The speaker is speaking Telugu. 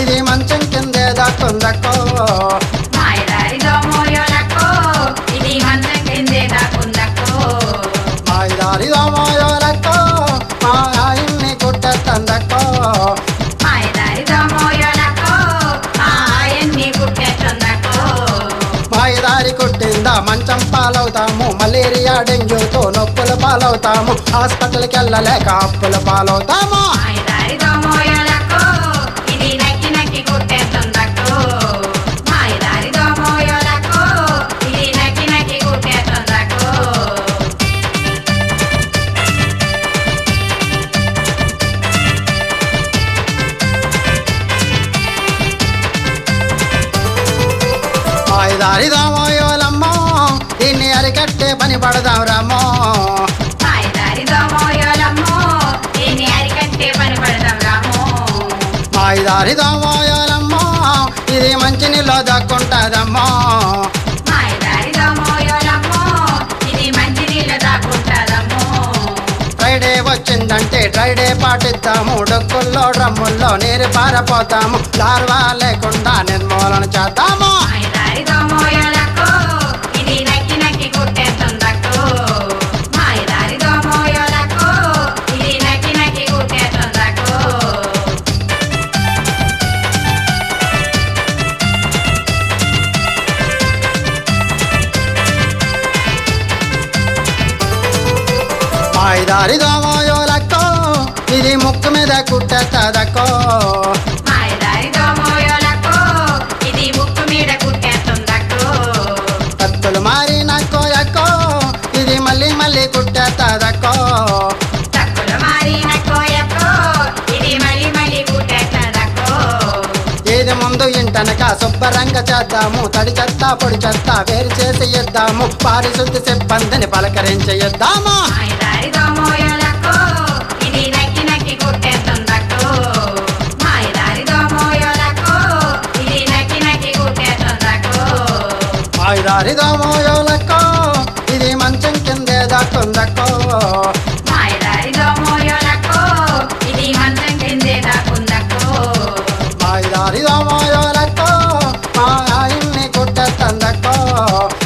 ఇది మంచం కిందే దాక్కుందక్కో. మా ఆయన్ని కుట్టేస్తుందక్కో మాయదారి కుట్టిందా మంచం పాలవుతాము మలేరియా డెంగ్యూతో నొప్పుల పాలవుతాము హాస్పిటల్కి వెళ్ళలేక అప్పుల పాలవుతాము. మాయదారి దోమోయోలమ్మో దీన్ని అరికట్టే పని పడదాం రామో దక్కుంటాదమ్మో. మాయదారి దోమోయోలమ్మో ఇది మంచి నీళ్ళు దాక్కుంటాదమ్మో. ఫ్రైడే వచ్చిందంటే డ్రైడే పాటిద్దాము. డొక్కుల్లో డ్రమ్ముల్లో నీరు పారపోతాము. లార్వా లేకుండా నిర్మూలన చేద్దాము. మాయదారిదోమోయోలక్కో ఇది ముక్కు మీద కుట్టేస్తాదక్కో మాయదారి దోమోయోలక్కో ఇది ముక్కు మీద కుట్టేస్తుందక్కో. కత్తులు మారినక్కో ముందు ఇంటనక శుభ్రంగా చేద్దాము. తడి చెత్త పొడి చెత్త వేరు చేసి ఇద్దాము. పారిశుద్ధ సిబ్బందిని పలకరించేద్దాము మాయదారి మాయదారిదోమోయోలక్కో ఇది మంచం కిందే దాక్కుందక్కో ま。